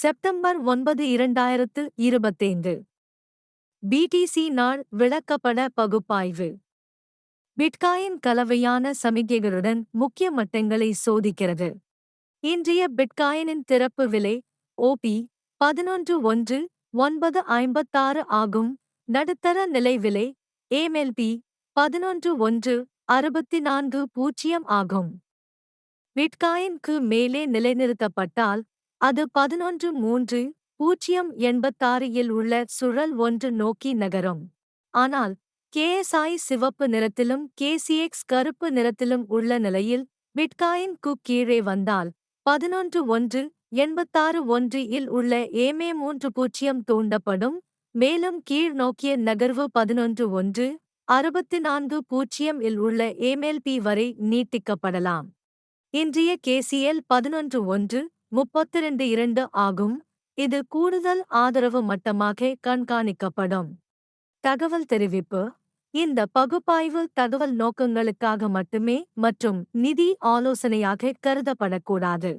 September ஒன்பது இரண்டாயிரத்து இருபத்தைந்து. பிடிசி நாள் விளக்கப்பட பகுப்பாய்வு. பிட்காயின் கலவையான சமிக்கைகளுடன் முக்கிய மட்டங்களை சோதிக்கிறது. இன்றைய பிட்காயினின் திறப்பு விலை ஓபி பதினொன்று ஒன்று ஒன்பது ஐம்பத்தாறு ஆகும். நடுத்தர நிலை விலை ஏமெல்பி பதினொன்று ஒன்று அறுபத்தி நான்கு பூஜ்ஜியம் ஆகும். பிட்காயின்க்கு மேலே நிலைநிறுத்தப்பட்டால் அது பதினொன்று மூன்று பூஜ்ஜியம் எண்பத்தாறு இல் உள்ள சுழல் ஒன்று நோக்கி நகரும். ஆனால் கேஎஸ்ஐ சிவப்பு நிறத்திலும் கேசிஎக்ஸ் கருப்பு நிறத்திலும் உள்ள நிலையில் பிட்காயின் கு கீழே வந்தால் பதினொன்று ஒன்று எண்பத்தாறு ஒன்று இல் உள்ள ஏமே மூன்று பூஜ்ஜியம் தூண்டப்படும். மேலும் கீழ் நோக்கிய நகர்வு பதினொன்று ஒன்று அறுபத்தி நான்கு பூஜ்ஜியம் இல் உள்ள ஏமெல்பி வரை நீட்டிக்கப்படலாம். இன்றைய கேசிஎல் பதினொன்று ஒன்று முப்பத்திரண்டு இரண்டு ஆகும். இது கூடுதல் ஆதரவு மட்டமாக கண்காணிக்கப்படும். தகவல் தெரிவிப்பு. இந்த பகுப்பாய்வு தகவல் நோக்கங்களுக்காக மட்டுமே மற்றும் நிதி ஆலோசனையாக கருதப்படக்கூடாது.